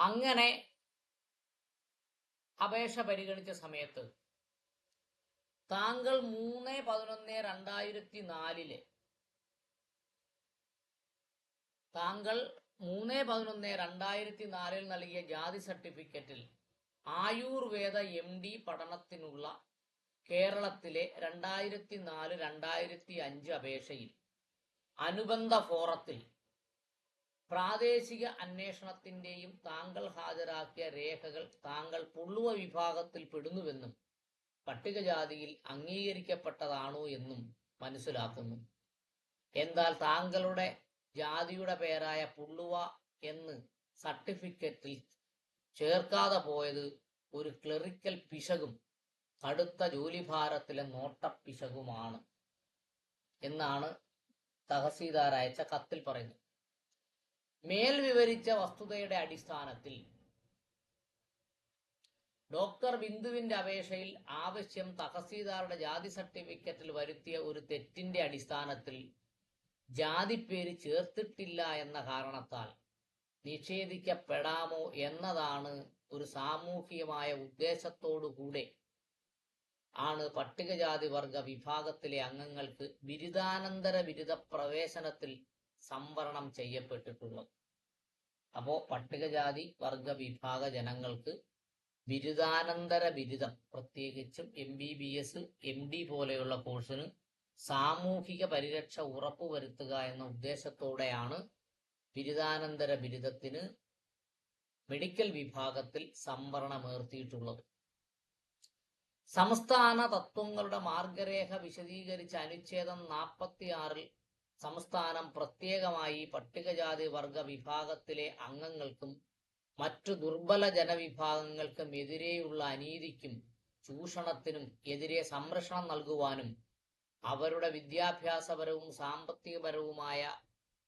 അങ്ങനെ അപേക്ഷ പരിഗണിച്ച സമയത്ത് താങ്കൾ മൂന്ന് പതിനൊന്ന് രണ്ടായിരത്തി നാലിൽ താങ്കൾ മൂന്ന് പതിനൊന്ന് രണ്ടായിരത്തി നാലിൽ നൽകിയ ജാതി സർട്ടിഫിക്കറ്റിൽ ആയുർവേദ എം ഡി പഠനത്തിനുള്ള കേരളത്തിലെ രണ്ടായിരത്തി നാല് രണ്ടായിരത്തി അഞ്ച് അപേക്ഷയിൽ അനുബന്ധ ഫോറത്തിൽ പ്രാദേശിക അന്വേഷണത്തിന്റെയും താങ്കൾ ഹാജരാക്കിയ രേഖകൾ താങ്കൾ പുള്ളുവ വിഭാഗത്തിൽ പെടുന്നുവെന്നും പട്ടികജാതിയിൽ അംഗീകരിക്കപ്പെട്ടതാണോ എന്നും മനസ്സിലാക്കുന്നു. എന്നാൽ താങ്കളുടെ ജാതിയുടെ പേരായ പുള്ളുവ എന്ന് സർട്ടിഫിക്കറ്റിൽ ചേർക്കാതെ പോയത് ഒരു ക്ലറിക്കൽ പിശകും കടുത്ത ജോലിഭാരത്തിലെ നോട്ടപ്പിശകുമാണ് എന്നാണ് തഹസീൽദാർ അയച്ച കത്തിൽ പറയുന്നത്. മേൽ വിവരിച്ച വസ്തുതയുടെ അടിസ്ഥാനത്തിൽ ഡോക്ടർ ബിന്ദുവിന്റെ അപേക്ഷയിൽ ആവശ്യം തഹസീൽദാറുടെ ജാതി സർട്ടിഫിക്കറ്റിൽ വരുത്തിയ ഒരു തെറ്റിന്റെ അടിസ്ഥാനത്തിൽ ജാതിപ്പേര് ചേർത്തിട്ടില്ല എന്ന കാരണത്താൽ നിഷേധിക്കപ്പെടാമോ എന്നതാണ് ഒരു സാമൂഹികമായ ഉദ്ദേശത്തോടുകൂടെ ആണ് പട്ടികജാതി വർഗ വിഭാഗത്തിലെ അംഗങ്ങൾക്ക് ബിരുദാനന്തര ബിരുദ പ്രവേശനത്തിൽ സംവരണം ചെയ്യപ്പെട്ടിട്ടുള്ളത്. അപ്പോ പട്ടികജാതി വർഗ വിഭാഗ ജനങ്ങൾക്ക് ബിരുദാനന്തര ബിരുദം പ്രത്യേകിച്ചും M B B S M D പോലെയുള്ള കോഴ്സിന് സാമൂഹിക പരിരക്ഷ ഉറപ്പുവരുത്തുക എന്ന ഉദ്ദേശത്തോടെയാണ് ബിരുദാനന്തര ബിരുദത്തിന് മെഡിക്കൽ വിഭാഗത്തിൽ സംവരണമേർത്തിയിട്ടുള്ളത്. സംസ്ഥാന തത്വങ്ങളുടെ മാർഗരേഖ വിശദീകരിച്ച അനുച്ഛേദം നാൽപ്പത്തിയാറിൽ സംസ്ഥാനം പ്രത്യേകമായി പട്ടികജാതി വർഗ വിഭാഗത്തിലെ അംഗങ്ങൾക്കും മറ്റു ദുർബല ജനവിഭാഗങ്ങൾക്കും എതിരെയുള്ള അനീതിക്കും ചൂഷണത്തിനും എതിരെ സംരക്ഷണം നൽകുവാനും അവരുടെ വിദ്യാഭ്യാസപരവും സാമ്പത്തികപരവുമായ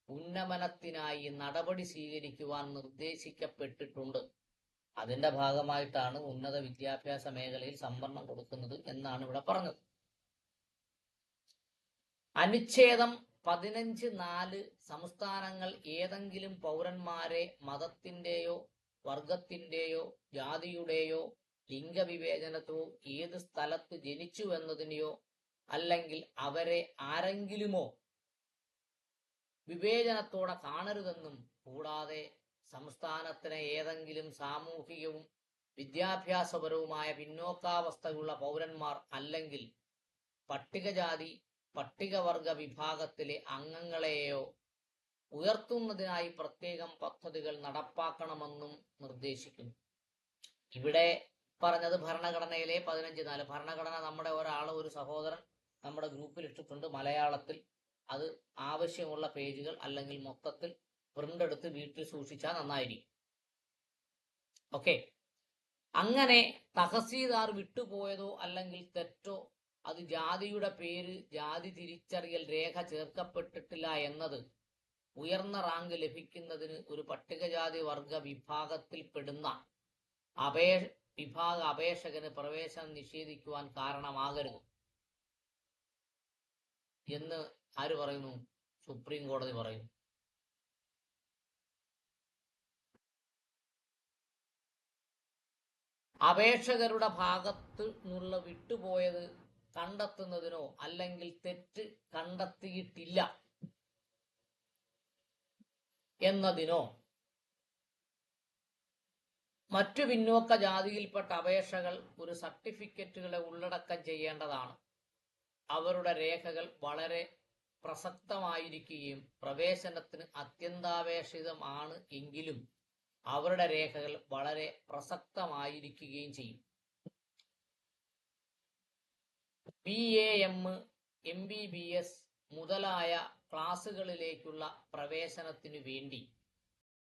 ഉന്നമനത്തിനായി നടപടി സ്വീകരിക്കുവാൻ നിർദ്ദേശിക്കപ്പെട്ടിട്ടുണ്ട്. അതിന്റെ ഭാഗമായിട്ടാണ് ഉന്നത വിദ്യാഭ്യാസ മേഖലയിൽ സംവരണം കൊടുക്കുന്നത് എന്നാണ് ഇവിടെ പറഞ്ഞത്. അനുച്ഛേദം പതിനഞ്ച് നാല് സംസ്ഥാനങ്ങൾ ഏതെങ്കിലും പൗരന്മാരെ മതത്തിന്റെയോ വർഗത്തിന്റെയോ ജാതിയുടെയോ ലിംഗവിവേചനത്തോ ഏത് സ്ഥലത്ത് ജനിച്ചു എന്നതിനെയോ അല്ലെങ്കിൽ അവരെ ആരെങ്കിലുമോ വിവേചനത്തോടെ കാണരുതെന്നും കൂടാതെ സംസ്ഥാനത്തിന് ഏതെങ്കിലും സാമൂഹികവും വിദ്യാഭ്യാസപരവുമായ പിന്നോക്കാവസ്ഥയുള്ള പൗരന്മാർ അല്ലെങ്കിൽ പട്ടികജാതി പട്ടികവർഗ വിഭാഗത്തിലെ അംഗങ്ങളെയോ ഉയർത്തുന്നതിനായി പ്രത്യേകം പദ്ധതികൾ നടപ്പാക്കണമെന്നും നിർദ്ദേശിക്കുന്നു. ഇവിടെ പറഞ്ഞത് ഭരണഘടനയിലെ പതിനഞ്ച് നാല്. ഭരണഘടന നമ്മുടെ ഒരാൾ ഒരു സഹോദരൻ നമ്മുടെ ഗ്രൂപ്പിൽ ഇട്ടിട്ടുണ്ട് മലയാളത്തിൽ. അത് ആവശ്യമുള്ള പേജുകൾ അല്ലെങ്കിൽ മൊത്തത്തിൽ പ്രിന്റ് എടുത്ത് വീട്ടിൽ സൂക്ഷിച്ചാൽ നന്നായിരിക്കും. ഓക്കെ അങ്ങനെ തഹസീൽദാർ വിട്ടുപോയതോ അല്ലെങ്കിൽ തെറ്റോ അത് ജാതിയുടെ പേര് ജാതി തിരിച്ചറിയൽ രേഖ ചേർക്കപ്പെട്ടിട്ടില്ല എന്നത് ഉയർന്ന റാങ്ക് ലഭിക്കുന്നതിന് ഒരു പട്ടികജാതി വർഗ വിഭാഗത്തിൽപ്പെടുന്ന അപേക്ഷ വിഭാഗ അപേക്ഷകന് പ്രവേശനം നിഷേധിക്കുവാൻ കാരണമാകരുത് എന്ന് ആര് പറയുന്നു? സുപ്രീം കോടതി പറയുന്നു. അപേക്ഷകരുടെ ഭാഗത്ത് നിന്നുള്ള വിട്ടുപോയത് കണ്ടെത്തുന്നതിനോ അല്ലെങ്കിൽ തെറ്റ് കണ്ടെത്തിയിട്ടില്ല എന്നതിനോ. മറ്റു പിന്നോക്ക ജാതിയിൽപ്പെട്ട അപേക്ഷകൾ ഒരു സർട്ടിഫിക്കറ്റുകളെ ഉള്ളടക്കം ചെയ്യേണ്ടതാണ്. അവരുടെ രേഖകൾ വളരെ പ്രസക്തമായിരിക്കുകയും പ്രവേശനത്തിന് അത്യന്താപേക്ഷിതമാണ് എങ്കിലും അവരുടെ രേഖകൾ വളരെ പ്രസക്തമായിരിക്കുകയും ചെയ്യും. B A M M B B S മുതലായ ക്ലാസുകളിലേക്കുള്ള പ്രവേശനത്തിനു വേണ്ടി